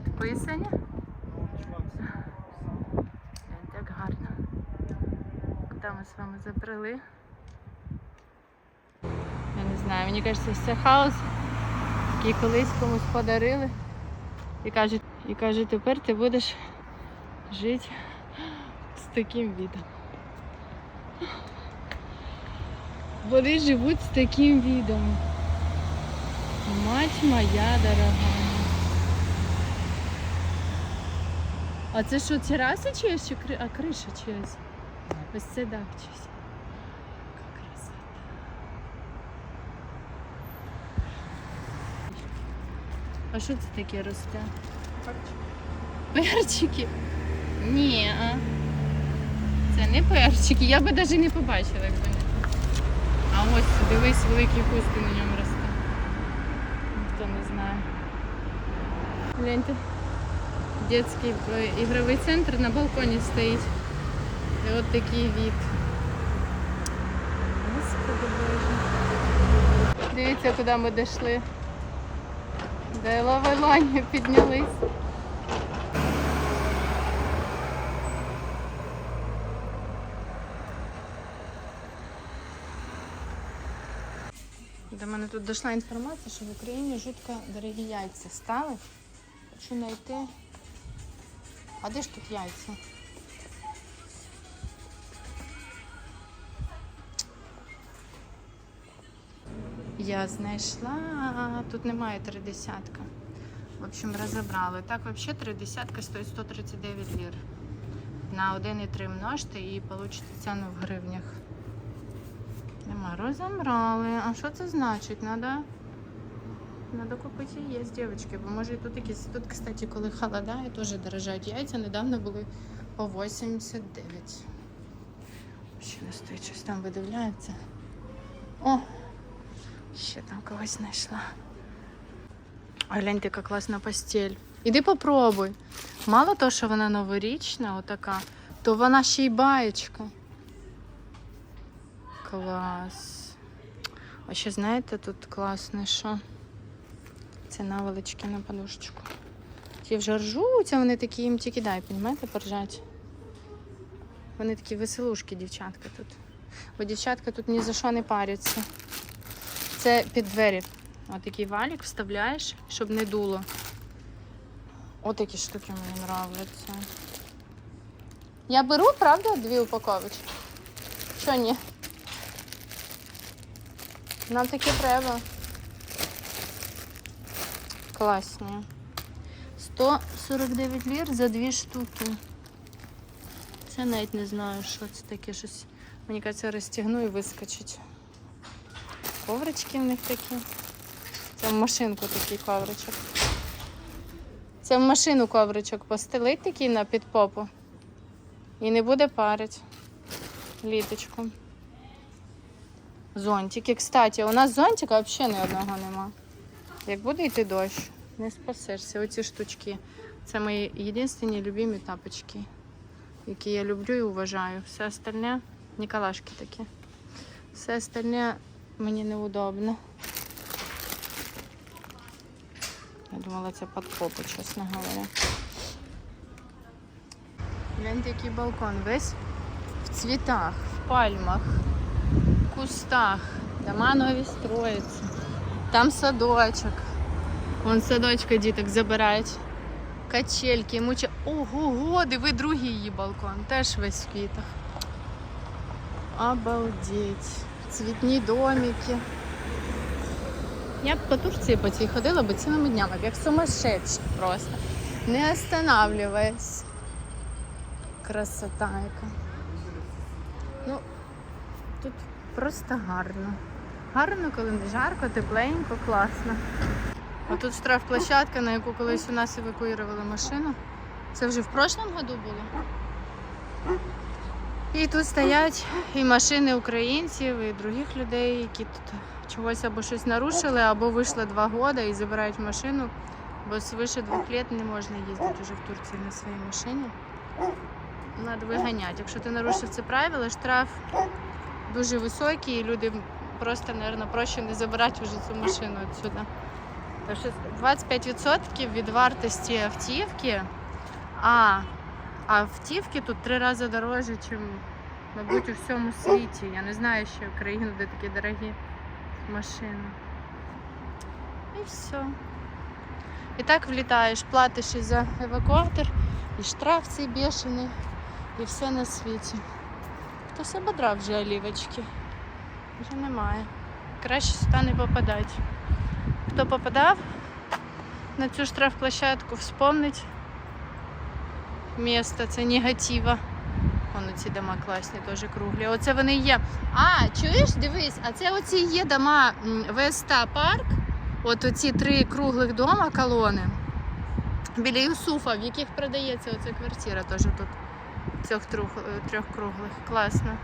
підписані. Так гарно. Куди ми з вами забрели? Я не знаю, мені кажеться, це хаос, який колись комусь подарили. І кажуть, і кажуть, тепер ти будеш жити з таким відом. Вони живуть з таким відом. Мать моя дорога. А це що, тераса чиясь чи кри... а криша чиясь? Ось це дах красота. А що це таке росте? Перчики? Ні. а. Це не перчики. Я би навіть не побачила, якби не. А ось дивись, великий куст на ньому росте. Ніхто не знає. Гляньте. Детський ігровий центр на балконі стоїть. І от такий Боже. Дивіться, куди ми дійшли. До Лавелані піднялись. До мене тут дійшла інформація, що в Україні жутко дорогі яйця стали. Хочу знайти. А де ж тут яйця? Я знайшла. Тут немає три десятка. В общем, розібрали. Так, взагалі три десятка стоїть 139 лір. На 1,3 множте і получите ціну в гривнях. Нема, розібрали. А що це значить? Надо, Надо купити яєць, дівчатки, бо може і тут якісь. Тут, кстати, коли холодає, теж дорожають яйця. Недавно були по 89. Ще не стоїть, щось там видивляється. О! Ще там когось знайшла. А гляньте, яка класна постель. Іди попробуй. Мало того, що вона новорічна, отака, то вона ще й баєчка. Клас. А ще знаєте, тут класне, що це наволочки на подушечку. Ті вже ржуться, вони такі їм тільки дай, понімаєте, поржать. Вони такі веселушки, дівчатка тут. Бо дівчатка тут ні за що не паряться. Це під двері. Ось такий валік вставляєш, щоб не дуло. Ось такі штуки мені нравляться. Я беру, правда, дві упаковочки? Що ні? Нам таке треба. Класні. 149 лір за дві штуки. Це навіть не знаю, що це таке щось. Мені кажеться, розтягну і вискочить. Коврички в них такі. Це в машинку такий ковричок. Це в машину ковричок постелить такий на підпопу. І не буде парить літочку. Зонтики. Кстати, у нас зонтика взагалі ні одного нема. Як буде йти дощ, не спасешся. Оці штучки. Це мої єдині любимі тапочки, які я люблю і вважаю. Все остальне Ніколашки такі. Все остальне мені неудобно. Я думала, це під попу, чесно говоря. Гляньте, який балкон. Весь в цвітах, в пальмах, в кустах. Дома нові строяться. Там садочок. Вон садочка діток забирають. Качельки, муча. Ого, диви другий її балкон. Теж весь в квітах. Обалдеть. Цвітні домики. Я б по Турції по цій ходила би цілими днями, як сумасшедша просто. Не останавливаясь. Красота яка. Ну, тут просто гарно. Гарно, коли не жарко, тепленько, класно. А тут штрафплощадка, на яку колись у нас евакуювали машину. Це вже в прошлому году було. І тут стоять і машини українців, і других людей, які тут чогось або щось нарушили, або вийшли два роки і забирають машину, бо свише двох років не можна їздити вже в Турції на своїй машині. Треба виганяти. Якщо ти нарушив це правило, штраф дуже високий, і люди просто, мабуть, проще не забирати вже цю машину відсюди. То що 25% від вартості автівки, а автівки тут три рази дорожче, ніж, мабуть, у всьому світі. Я не знаю ще країну, де такі дорогі машини. І все. І так влітаєш, платиш і за евакуатор, і штраф цей бешений, і все на світі. Хтось ободрав вже олівочки. Вже немає. Краще сюди не попадати. Хто попадав на цю штрафплощадку, вспомнить місто, це негатива. Вон ці дома класні, теж круглі. Оце вони є. А, чуєш, дивись, а це оці є дома ВСТ парк. От оці три круглих дома колони. Біля Юсуфа, в яких продається оця квартира теж тут. Цих трьох, е, трьох круглих. Класно.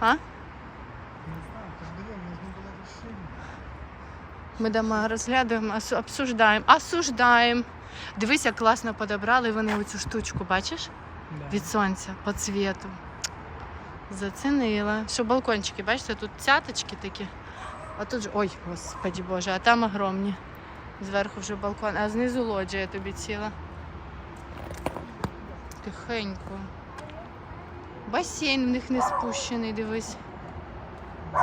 А? Не знаю, то ж диви, можна було розширити. Ми дома розглядаємо, обсуждаємо. Осуждаємо. Дивись, як класно подобрали вони оцю штучку, бачиш? Від сонця по цвіту. Зацінила. Що балкончики, бачите, тут цяточки такі. А тут же. Ой, господі Боже, а там огромні. Зверху вже балкон, а знизу лоджія тобі ціла. Тихенько. Басейн в них не спущений, дивись.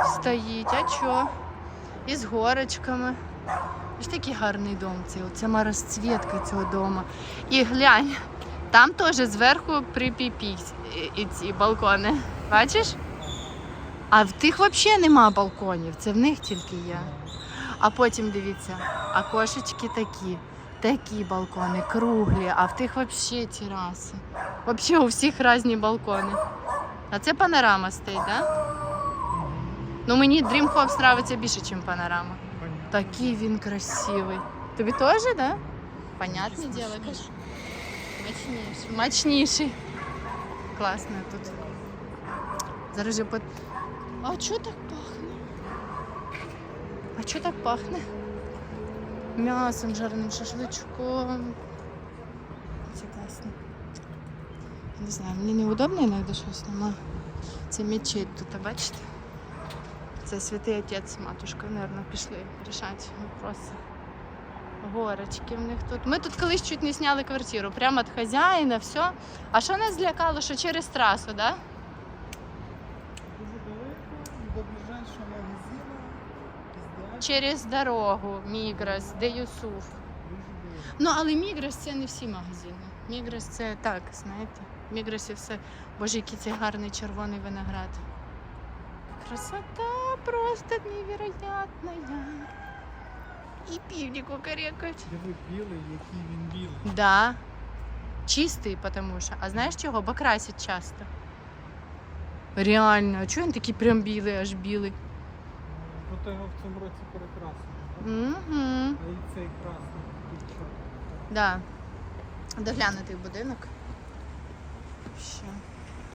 Стоїть, а чо? І з горочками. Ж такий гарний дом цей. Оце розцвітка цього дому. І глянь, там теж зверху припіпі і, і ці балкони. Бачиш? А в тих взагалі нема балконів, це в них тільки є. А потім дивіться, а кошечки такі, такі балкони, круглі, а в тих взагалі тераси. Взагалі у всіх різні балкони. А це панорама стоїть, так? Да? Ну мені Dream House нравиться більше, ніж панорама. Понятно. Такий він красивий. Тобі теж, так? Да? Понятне діло, мощніший. кажу. Мощніший. Мощніший. Класно тут. Зараз же под... А чого так пахне? А чого так пахне? М'ясом жареним шашличком. Це класно. Не знаю, мені неудобно іноді щось нема. Це мечеть тут, а бачите? Це святий отець з матушкою, пішли рішати вопроси. Горочки в них тут. Ми тут колись чуть не зняли квартиру, прямо від хазяїна, все. А що нас злякало, що через трасу, так? Да? До. Через дорогу, Мігрос, де Юсуф. Ну, але Мігрос це не всі магазини. Мігрос це так, знаєте. В Мігросі все. Боже, який цей гарний червоний виноград. Красота просто невероятная. І півні кукарекають. Диви білий, який він білий. Да. Чистий, потому що. А знаєш чого? Бо красять часто. Реально, а чого він такий прям білий, аж білий? Ну, то його в цьому році перекрасили. Угу. А і цей красний. чорний. Да. Доглянутий будинок. Ще.